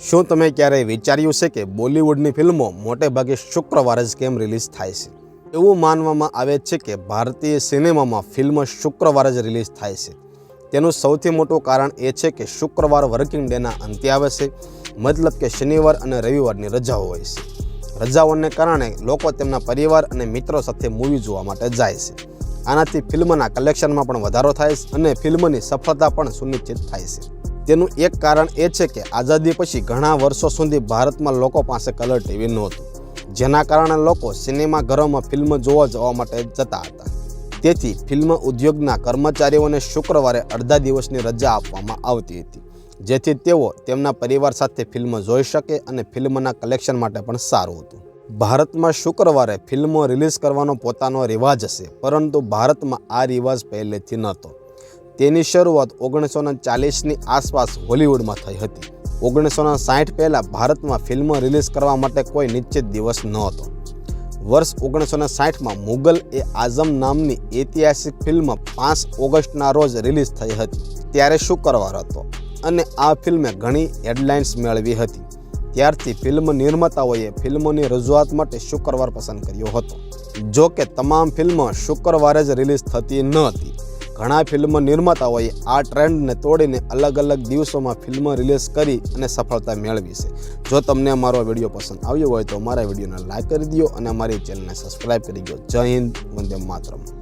શું તમે ક્યારેય વિચાર્યું છે કે બોલિવૂડની ફિલ્મો મોટે ભાગે શુક્રવારે જ કેમ રિલીઝ થાય છે? એવું માનવામાં આવે છે કે ભારતીય સિનેમામાં ફિલ્મ શુક્રવારે જ રિલીઝ થાય છે. તેનું સૌથી મોટું કારણ એ છે કે શુક્રવાર વર્કિંગ ડેના અંતે આવે છે, મતલબ કે શનિવાર અને રવિવારની રજાઓ હોય છે. રજાઓને કારણે લોકો તેમના પરિવાર અને મિત્રો સાથે મૂવી જોવા માટે જાય છે. આનાથી ફિલ્મના કલેક્શનમાં પણ વધારો થાય છે અને ફિલ્મની સફળતા પણ સુનિશ્ચિત થાય છે. તેનું એક કારણ એ છે કે આઝાદી પછી ઘણા વર્ષો સુધી ભારતમાં લોકો પાસે કલર ટીવી નહોતું, જેના કારણે લોકો સિનેમાઘરોમાં ફિલ્મ જોવા જવા માટે જતા હતા. તેથી ફિલ્મ ઉદ્યોગના કર્મચારીઓને શુક્રવારે અડધા દિવસની રજા આપવામાં આવતી હતી, જેથી તેઓ તેમના પરિવાર સાથે ફિલ્મ જોઈ શકે અને ફિલ્મના કલેક્શન માટે પણ સારું હતું. ભારતમાં શુક્રવારે ફિલ્મો રિલીઝ કરવાનો પોતાનો રિવાજ હશે, પરંતુ ભારતમાં આ રિવાજ પહેલેથી નહોતો. તેની શરૂઆત ઓગણીસો ચાલીસની આસપાસ હોલિવૂડમાં થઈ હતી. ઓગણીસો સાઠ પહેલાં ભારતમાં ફિલ્મ રિલીઝ કરવા માટે કોઈ નિશ્ચિત દિવસ નહોતો. વર્ષ ઓગણીસો ને સાઠમાં મુગલ એ આઝમ નામની ઐતિહાસિક ફિલ્મ પાંચ ઓગસ્ટના રોજ રિલીઝ થઈ હતી, ત્યારે શુક્રવાર હતો અને આ ફિલ્મે ઘણી હેડલાઇન્સ મેળવી હતી. ત્યારથી ફિલ્મ નિર્માતાઓએ ફિલ્મોની રજૂઆત માટે શુક્રવાર પસંદ કર્યો હતો. જો કે તમામ ફિલ્મ શુક્રવારે જ રિલીઝ થતી ન હતી. ઘણા ફિલ્મ નિર્માતાઓએ આ ટ્રેન્ડને તોડીને અલગ અલગ દિવસોમાં ફિલ્મ રિલીઝ કરી અને સફળતા મેળવી છે. જો તમને અમારો વીડિયો પસંદ આવ્યો હોય તો અમારા વિડીયોને લાઇક કરી દો અને અમારી ચેનલને સબસ્ક્રાઈબ કરી દો જય હિન્દ, વંદે માતરમ.